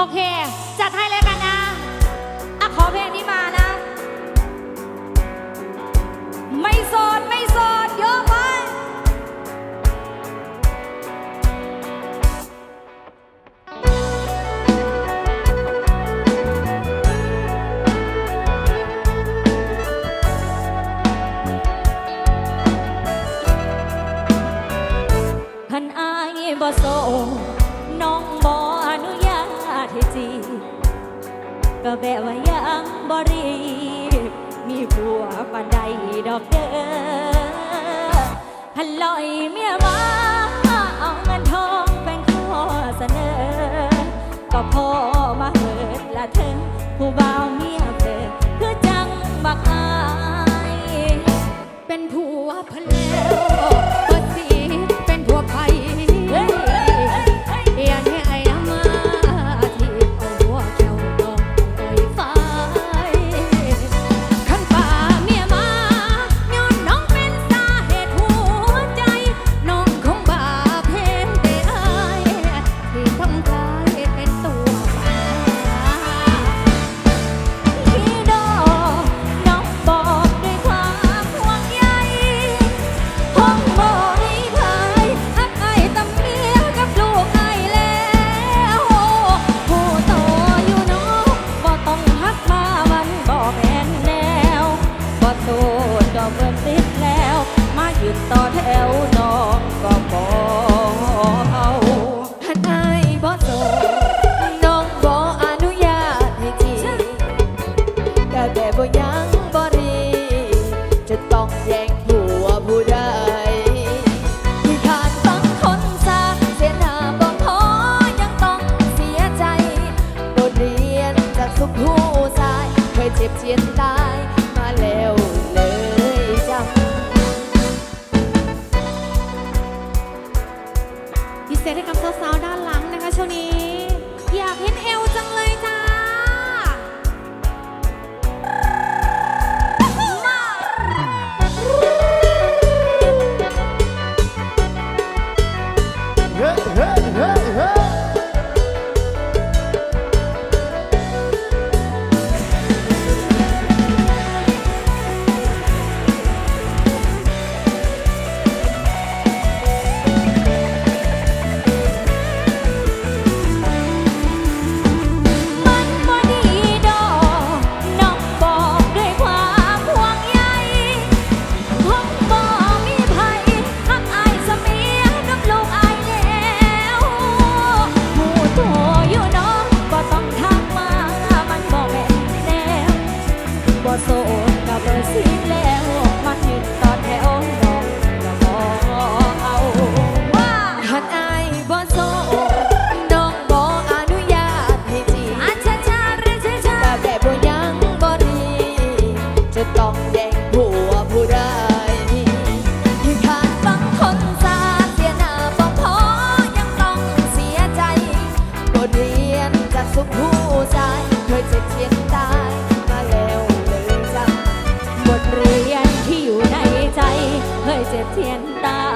โอเค จัดให้เลยกันนะอะขอเพลงนี้มานะ ไม่โสดไม่โสดโยกไปพันอายบ่โซน้ ก็แบบว่ายังบรีบมีผัวปานใดดอกเด้อพันลอยเมียมาเอาเงินทองเป็นข้อเสนอ ก็พอมาเหิดละถึงผู้บ่าวเมียเกิดคือจังบักอาย เป็นผัวเพนแล้ว ต่อแถวน้องก็บ่เอาหันอายบ่โสดน้องบ่อนุญาตให้จีบแต่แบบบ่ยังบ่รี จะต้องแย่งผัวผู้ใดที่ขาดฟังคนซาเสียหน้าบ่พอยังต้องเสียใจบทเรียนจากสุขผู้ชายเคยเจ็บเจียนตาย ผู้ชายเคยเจ็บเจียนตายมาแล้วเลยจำบทเรียนที่อยู่ในใจเคยเจ็บเทียนตา